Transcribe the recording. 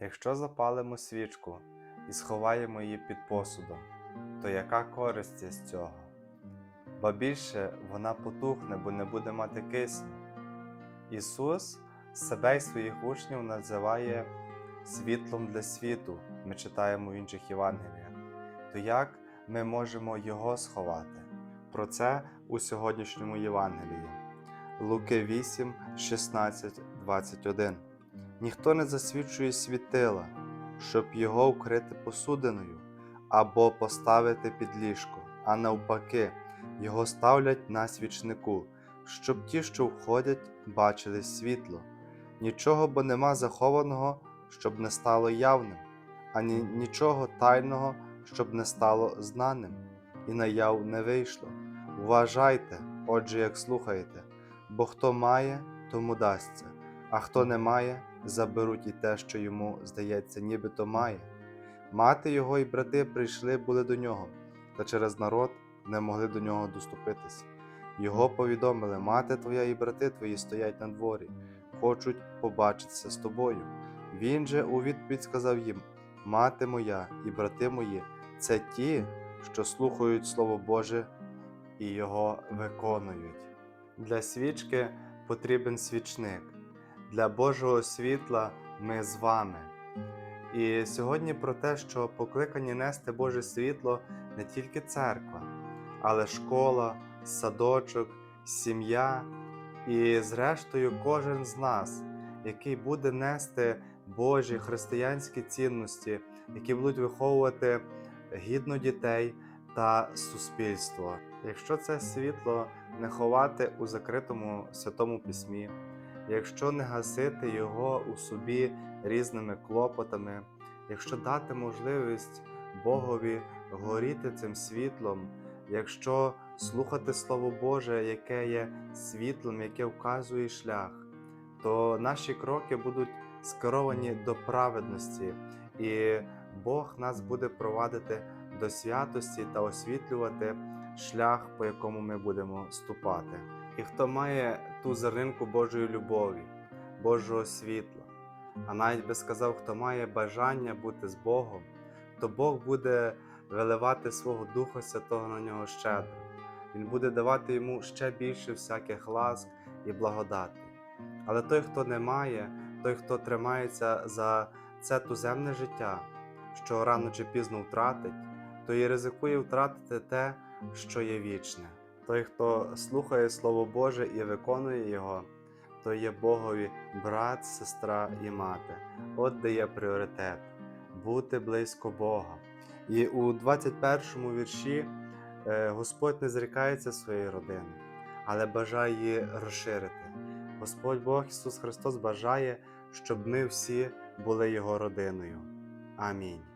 Якщо запалимо свічку і сховаємо її під посудом, то яка користь з цього? Ба більше вона потухне, бо не буде мати кисню. Ісус себе і своїх учнів називає світлом для світу, ми читаємо в інших Євангеліях. То як ми можемо Його сховати? Про це у сьогоднішньому Євангелії. Луки 8, 16, 21. Ніхто не засвічує світила, щоб його вкрити посудиною або поставити під ліжко, а навпаки, його ставлять на свічнику, щоб ті, що входять, бачили світло. Нічого бо нема захованого, щоб не стало явним, ані нічого тайного, щоб не стало знаним, і наяв не вийшло. Вважайте, отже, як слухаєте, бо хто має, тому дасться, а хто не має, заберуть і те, що йому здається, нібито має. Мати його і брати прийшли були до нього, та через народ не могли до нього доступитися. Його повідомили: мати твоя і брати твої стоять на дворі, хочуть побачитися з тобою. Він же у відповідь сказав їм: Мати моя і брати мої це ті, що слухають Слово Боже і його виконують. Для свічки потрібен свічник. Для Божого світла ми з вами. І сьогодні про те, що покликані нести Боже світло не тільки церква, але школа, садочок, сім'я і, зрештою, кожен з нас, який буде нести Божі християнські цінності, які будуть виховувати гідно дітей та суспільство. Якщо це світло не ховати у закритому святому письмі, якщо не гасити його у собі різними клопотами, якщо дати можливість Богові горіти цим світлом, якщо слухати Слово Боже, яке є світлом, яке вказує шлях, то наші кроки будуть скеровані до праведності, і Бог нас буде провадити до святості та освітлювати шлях, по якому ми будемо ступати. І хто має ту зернинку Божої любові, Божого світла, а навіть би сказав, хто має бажання бути з Богом, то Бог буде виливати свого Духа Святого на нього щедро. Він буде давати йому ще більше всяких ласк і благодати. Але той, хто не має, той, хто тримається за це туземне життя, що рано чи пізно втратить, то і ризикує втратити те, що є вічне. Той, хто слухає Слово Боже і виконує його, то є Богові брат, сестра і мати. От де є пріоритет бути близько Бога. І у 21 вірші е, Господь не зрікається своєї родини, але бажає її розширити. Господь Бог Ісус Христос бажає, щоб ми всі були Його родиною. Амінь.